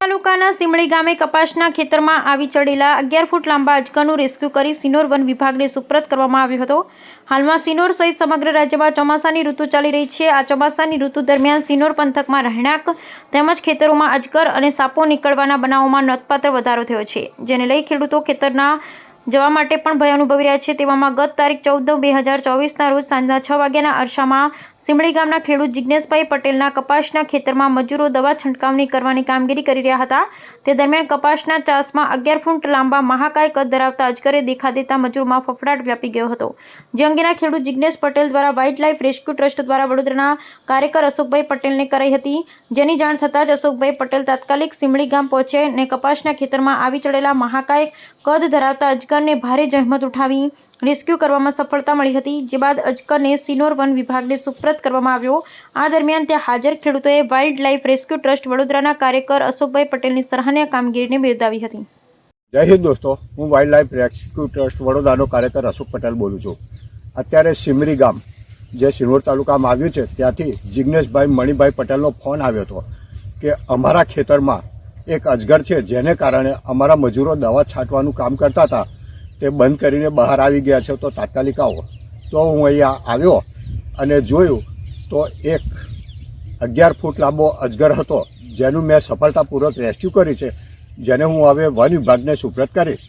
તાલુકાના સિમળી ગામે કપાસના ખેતરમાં આવી ચડેલા અગિયાર ફૂટ લાંબા અજગરનું રેસ્ક્યુ કરી સિનોર વન વિભાગને સુપ્રત કરવામાં આવ્યો હતો. હાલમાં સિનોર સહિત સમગ્ર રાજ્યમાં ચોમાસાની ઋતુ ચાલી રહી છે. આ ચોમાસાની ઋતુ દરમિયાન સિનોર પંથકમાં રહેણાંક તેમજ ખેતરોમાં અજગર અને સાપો નીકળવાના બનાવોમાં નોંધપાત્ર વધારો થયો છે, જેને લઈ ખેડૂતો ખેતરના જવા માટે પણ ભય અનુભવી રહ્યા છે તેવામાં ગત તારીખ ચૌદ બે હજાર ચોવીસના રોજ સાંજના છ વાગ્યાના અરસામાં સિમળી ગામના ખેડૂત જિજ્ઞેશભાઈ પટેલના કપાસના ખેતરમાં મજૂરો દવા છંટકાવની કરવાની કામગીરી કરી રહ્યા હતા. તે દરમિયાન કપાસના ચાસમાં અગિયાર ફૂટ લાંબા મહાકાય કદ ધરાવતા અજગરે દેખા દેતા મજૂરોમાં ફફડાટ વ્યાપી ગયો હતો. જે અંગેના ખેડૂત જિજ્ઞેશ પટેલ દ્વારા વાઇલ્ડ લાઇફ રેસ્ક્યુ ટ્રસ્ટ દ્વારા વડોદરાના કાર્યકર અશોકભાઈ પટેલને કરાઈ હતી. જેની જાણ થતાં જ અશોકભાઈ પટેલ તાત્કાલિક સિમળી ગામ પહોંચે અને કપાસના ખેતરમાં આવી ચડેલા મહાકાય કદ ધરાવતા અજગરને ભારે જહેમત ઉઠાવી રેસ્ક્યુ કરવામાં સફળતા મળી હતી. જે બાદ અજગરને સિનોર વન વિભાગને સુપ્રત કરવામાં આવ્યો. આ દરમિયાન ત્યાં હાજર ખેડૂતોએ વાઇલ્ડ લાઇફ રેસ્ક્યુ ટ્રસ્ટ વડોદરાના કાર્યકર અશોકભાઈ પટેલની સરાહનીય કામગીરીને બિરદાવી હતી. જય હિન્દ દોસ્તો, હું વાઇલ્ડ લાઇફ રેસ્ક્યુ ટ્રસ્ટ વડોદરાનો કાર્યકર અશોક પટેલ બોલું છું. અત્યારે સિમરી ગામ, જે સિનોર તાલુકામાં આવ્યું છે, ત્યાંથી જિજ્ઞેશભાઈ મણિભાઈ પટેલનો ફોન આવ્યો હતો કે અમારા ખેતરમાં એક અજગર છે, જેને કારણે અમારા મજૂરો દવા છાંટવાનું કામ કરતા હતા. તે બંધ કરીને બહાર આવી ગયા છે, તો તાત્કાલિક આવો. તો હું અહીંયા આવ્યો અને જોયું તો એક અગિયાર ફૂટ લાંબો અજગર હતો, જેનું મેં સફળતાપૂર્વક રેસ્ક્યુ કરી છે, જેને હું હવે વન વિભાગને સુપ્રત કરીશ.